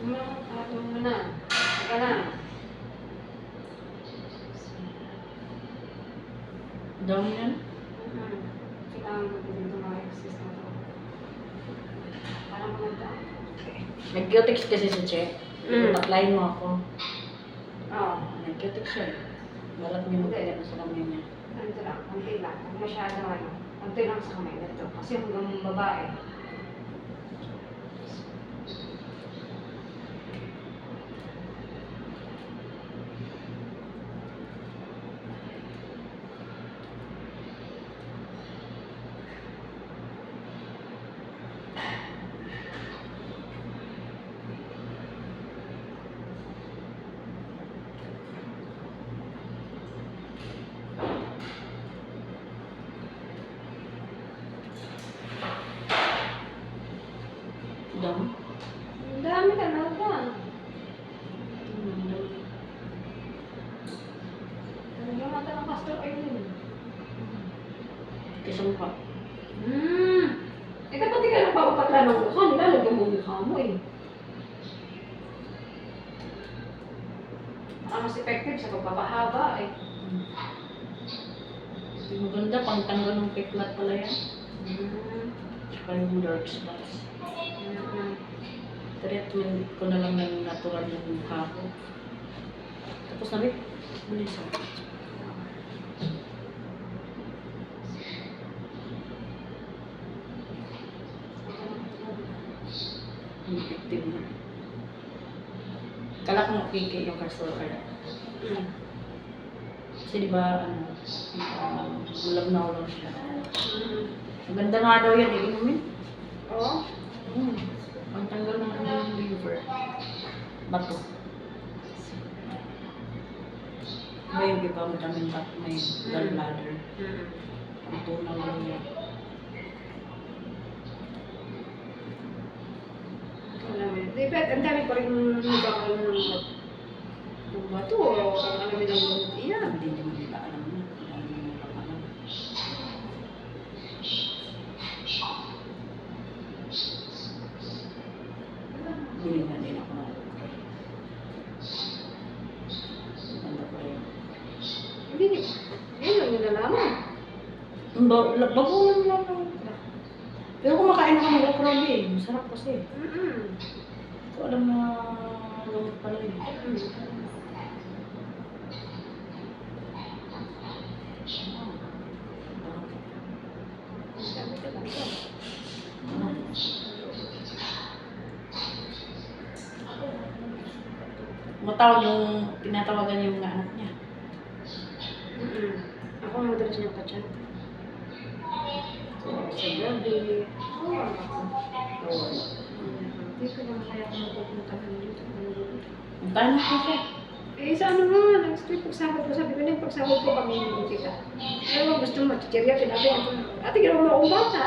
Ano na? Teka na. Down yan? Hmm. Kailangan ko din exercise na to. Parang maganda. Nag-cutex kasi si Che. Mm. Taklayin mo ako. Oo. Nag-cutex siya. Balat niya magkaya sa kamay niya. Ganito lang. Kunti lang. Huwag masyadong ano. Kunti lang sa kamay nito. Kasi hanggang babae. Nalagyan natin ng castor oil yun. Kasi mukha. Hmm. Eh, dapat di ka nagpapapatla ng mukha. Nilalagyan mo yung mukha mo eh. Baka mas effective sa pagpapahaba eh. Hindi maganda, pang tanggal ng peklat pala yan. Hmm. Tsaka yung dark spots. Hmm. Treatment ko na lang ng natural yung mukha ko. Tapos na rin. Bilis Effective na. Kala ko makiki yung castor oil. Hmm. Kasi di ba, ano, um, ulab na ulab siya. Hmm. Maganda nga daw yan, iinumin. Oo. Hmm. Ang tanggal ng ano liver. Bato. May iba madaming bato, may gallbladder. Hmm. Ang tunaw lang yan. Mo yun. Di ba, ang dami pa rin nagkakaroon ng ng bato o kung ano may ng gamot iyan. Hindi naman nila alam na. Alam. Bili na din ako ng Maganda pa rin. Hindi, yun lang. Ang ba- la- Bagulan lang ng okra. Pero kumakain ako ng okra eh. Masarap kasi. Mm-mm. Hindi ko alam na gamot pala yun. Mm. Sabi ka lang ito. Matawag yung tinatawagan yung mga anak niya. Mm-mm. Ako ang madalas niyang kachan. Sa gabi. Oo, ako. Hindi ko naman kaya ako magpupunta ng dito. Ko siya. Eh, sa ano nga, nag-strip pagsahod ko. Sabi ko na yung pagsahod ko kami hindi kita. Pero gusto mo, chichirya, tinabi ako. Ate, ginawa mo akong bata.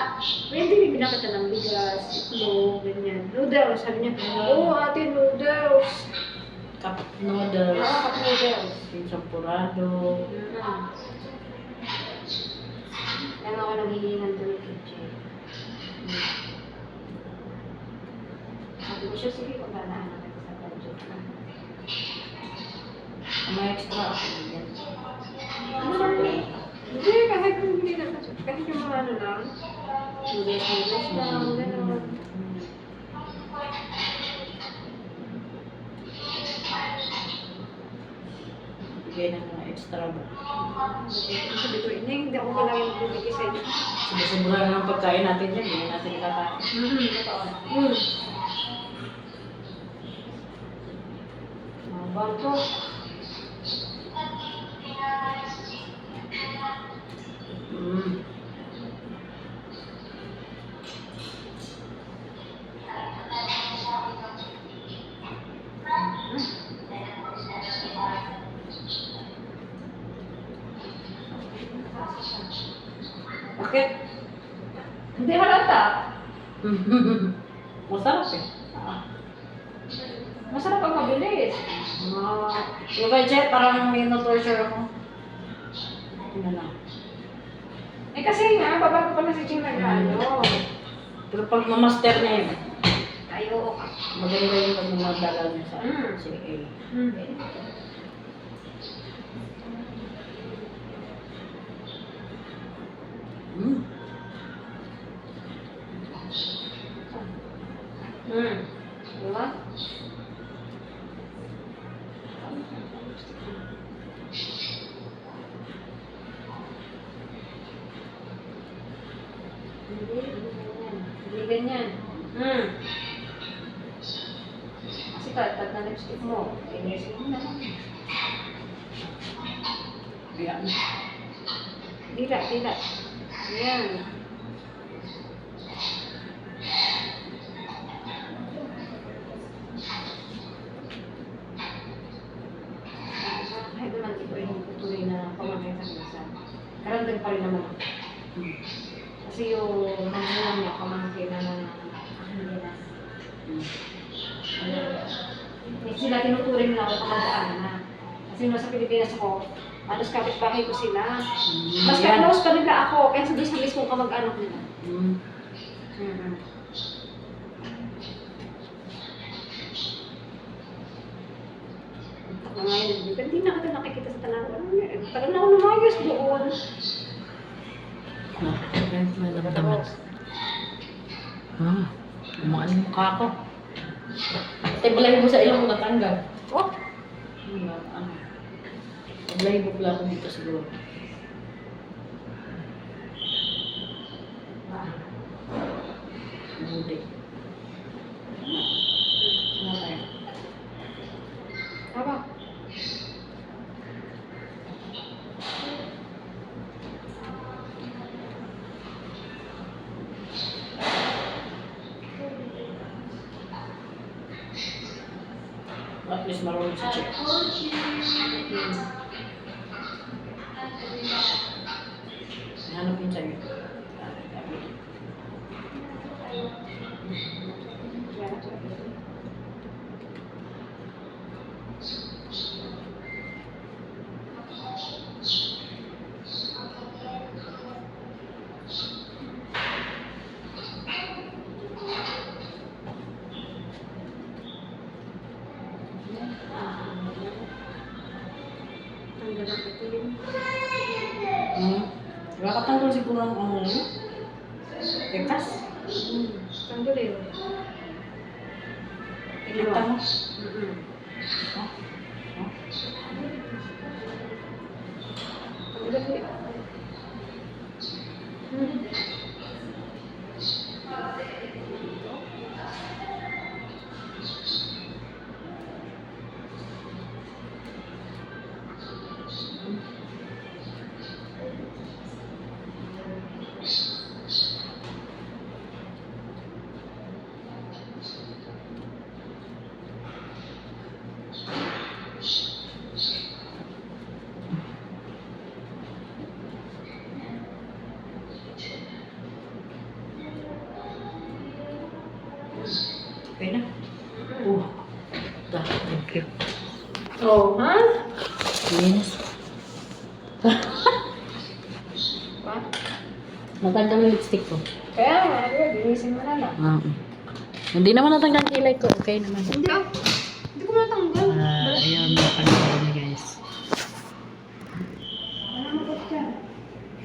Pwede, may binakita ng bigas, itlog, ganyan. Noodles, sabi niya. Oo, ate, noodles. Cup Oo, noodles. cup noodles. Champurado. Kaya ako naghihingan doon kay Che. Siya, sige, kung balaan natin sa. Ang may extra ako yan. Ano lang eh? Hindi, kahit kung hindi na kahit yung mga ano lang, noodles, noodles lang. Bigay na mga extra ba? Sabi ko, hindi, hindi ako malaki magbibigay sa inyo. Sobra-sobra na ng pagkain natin yan. Hindi natin kakain. Mm, totoo. Mm. Mga bato. Mm. Bakit? Hindi halata. Masarap eh. Masarap ang mabilis. Ah, yung kay Jet, parang may no-torture ako. Ano na. Eh kasi nga, babago pa na si Ching nag-ano. Pero pag mamaster niya yun, Tayo maganda yung pag mga dala niya sa Mm. CA. Mm. Ganyan. Hmm. Kasi tatag na lipstick mo. Inisin mo na. Kaya na. Dila, dila. Ayan. Kahit naman ito ay hindi tuloy na pamagay sa kanisa. Karandag pa rin naman ako. Mm. Kasi yung sila tinuturing nila ako kamag-anak na. Kasi nung sa Pilipinas ako, halos kapit-bahay ko sila. Mas Yan. ka-close pa nila ako, kaya sa doon sa mismong kamag-anak nila. Mm. Mm-hmm. Ngayon, hindi na kita nakikita sa tanawan. Tagal na ako lumayos doon. Damdaman. Ah, umaan yung mukha ko. Tiblahin mo sa ilong mo natanggal. Oh, Ano, ano. Tiblahin mo pala ako dito siguro. Budi. Ano Latvijas maroni čečekas. Ang ganda ko yun. Hmm. Nakatanggal siguro ang ano yun. Tekas. Hmm. Tanggal yun. Kita mo. Mm-mm. Oh. Oh. Tanggal yun. Oh, ha? Yes. Ba? Natanggal yung lipstick ko. Kaya nga, linisin mo na lang. Ah. Hindi naman natanggal kilay ko. Okay naman. Hindi. Hindi ko matanggal. Ah, ayun, natanggal.